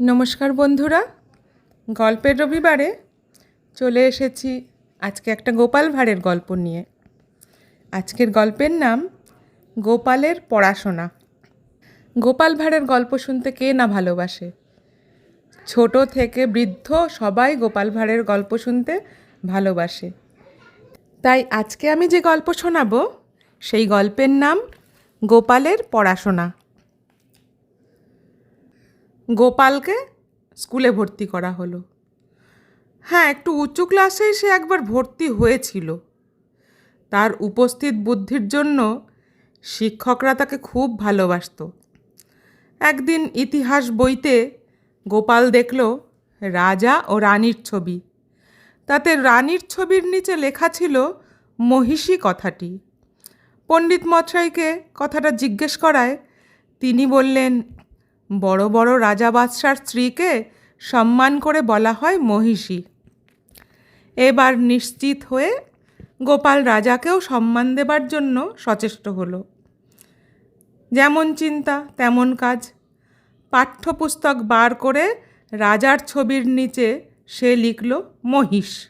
নমস্কার বন্ধুরা, গল্পের রবিবারে চলে এসেছি আজকে একটা গোপাল ভাঁড়ের গল্প নিয়ে। আজকের গল্পের নাম গোপালের পড়াশোনা। গোপাল ভাঁড়ের গল্প শুনতে কে না ভালোবাসে? ছোট থেকে বৃদ্ধ সবাই গোপাল ভাঁড়ের গল্প শুনতে ভালোবাসে। তাই আজকে আমি যে গল্প শোনাবো, সেই গল্পের নাম গোপালের পড়াশোনা। গোপালকে স্কুলে ভর্তি করা হলো। হ্যাঁ একটু উঁচু ক্লাসেই সে একবার ভর্তি হয়েছিল। তার উপস্থিত বুদ্ধির জন্য শিক্ষকরা তাকে খুব ভালোবাসতো। একদিন ইতিহাস বইতে গোপাল দেখল রাজা ও রানীর ছবি। তাতে রানীর ছবির নিচে লেখা ছিল মহিষী কথাটি। পণ্ডিত মশাইকে কথাটা জিজ্ঞেস করায় তিনি বললেন বড় বড় রাজা বাদশার স্ত্রীকে সম্মান করে বলা হয় মহিষী। এবার নিশ্চিত হয়ে গোপাল রাজাকেও সম্মান দেবার জন্য সচেষ্ট হলো। যেমন চিন্তা, তেমন কাজ। পাঠ্যপুস্তক বার করে রাজার ছবির নিচে সে লিখল, মহিষ।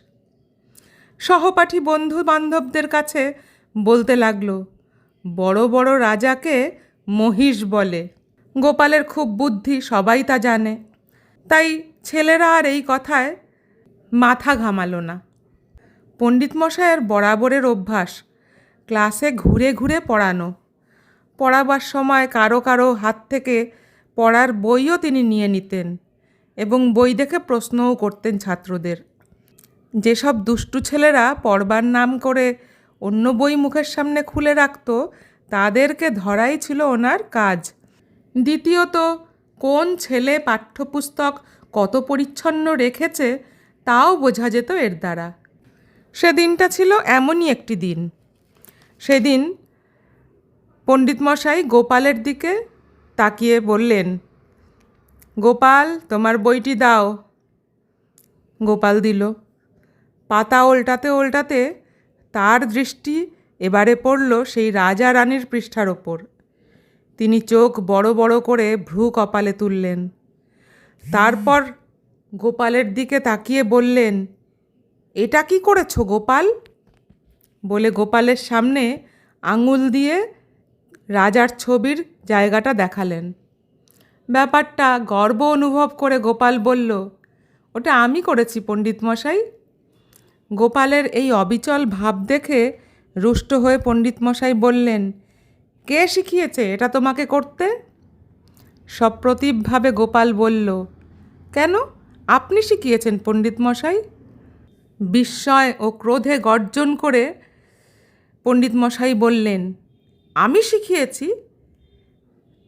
সহপাঠী বন্ধু বান্ধবদের কাছে বলতে লাগল, বড় বড় রাজাকে মহিষ বলে। গোপালের খুব বুদ্ধি, সবাই তা জানে। তাই ছেলেরা আর এই কথায় মাথা ঘামালো না। পণ্ডিত মশাইয়ের বরাবরের অভ্যাস, ক্লাসে ঘুরে ঘুরে পড়ানো। পড়াবার সময় কারও কারও হাত থেকে পড়ার বইও তিনি নিয়ে নিতেন এবং বই দেখে প্রশ্নও করতেন ছাত্রদের। যেসব দুষ্টু ছেলেরা পড়বার নাম করে অন্য বই মুখের সামনে খুলে রাখত, তাদেরকে ধরাই ছিল ওনার কাজ। দ্বিতীয়ত, কোন ছেলে পাঠ্যপুস্তক কত পরিচ্ছন্ন রেখেছে তাও বোঝা যেত এর দ্বারা। সেদিনটা ছিল এমনই একটি দিন। সেদিন পণ্ডিত মশাই গোপালের দিকে তাকিয়ে বললেন, গোপাল, তোমার বইটি দাও। গোপাল দিল, পাতা উল্টাতে উল্টাতে তার দৃষ্টি এবারে পড়ল সেই রাজা রানীর পৃষ্ঠার ওপর। তিনি চোখ বড় বড় করে ভ্রু কপালে তুললেন। তারপর গোপালের দিকে তাকিয়ে বললেন, এটা কি করেছ গোপাল? বলে গোপালের সামনে আঙুল দিয়ে রাজার ছবির জায়গাটা দেখালেন। ব্যাপারটা গর্ব অনুভব করে গোপাল বলল, ওটা আমি করেছি পণ্ডিত মশাই। গোপালের এই অবিচল ভাব দেখে রুষ্ট হয়ে পণ্ডিত মশাই বললেন কে শিখিয়েছে এটা তোমাকে করতে? সপ্রতিভভাবে গোপাল বলল, কেন? আপনি শিখিয়েছেন পণ্ডিত মশাই। বিস্ময় ও ক্রোধে গর্জন করে পণ্ডিত মশাই বললেন, আমি শিখিয়েছি।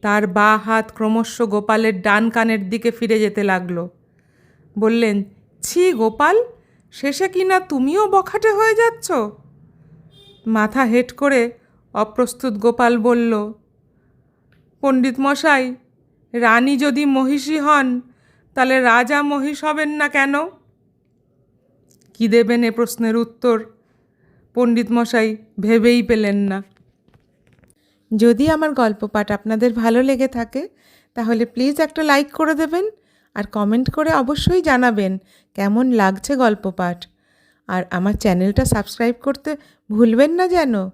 তার বা হাত ক্রমশ গোপালের ডান কানের দিকে ফিরে যেতে লাগল। বললেন, ছি গোপাল, শেষে কি না তুমিও বখাটে হয়ে যাচ্ছ? মাথা হেট করে অপ্রস্তুত গোপাল বলল পণ্ডিত মশাই রানী যদি মহিষী হন, তাহলে রাজা মহিষ হবেন না কেন? কি দেবেন এ প্রশ্নের উত্তর? পণ্ডিত মশাই ভেবেই পেলেন না। যদি আমার গল্প পাঠ আপনাদের ভালো লেগে থাকে, তাহলে প্লিজ একটা লাইক করে দেবেন আর কমেন্ট করে অবশ্যই জানাবেন কেমন লাগছে গল্প পাঠ আর আমার চ্যানেলটা সাবস্ক্রাইব করতে ভুলবেন না যেন।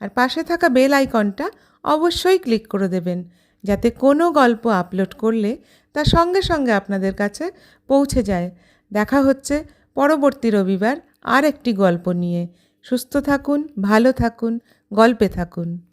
আর পাশে থাকা বেল আইকনটা অবশ্যই ক্লিক করে দেবেন, যাতে কোনো গল্প আপলোড করলে তা সঙ্গে সঙ্গে আপনাদের কাছে পৌঁছে যায়। দেখা হচ্ছে পরবর্তী রবিবার আর একটি গল্প নিয়ে। সুস্থ থাকুন, ভালো থাকুন, গল্পে থাকুন।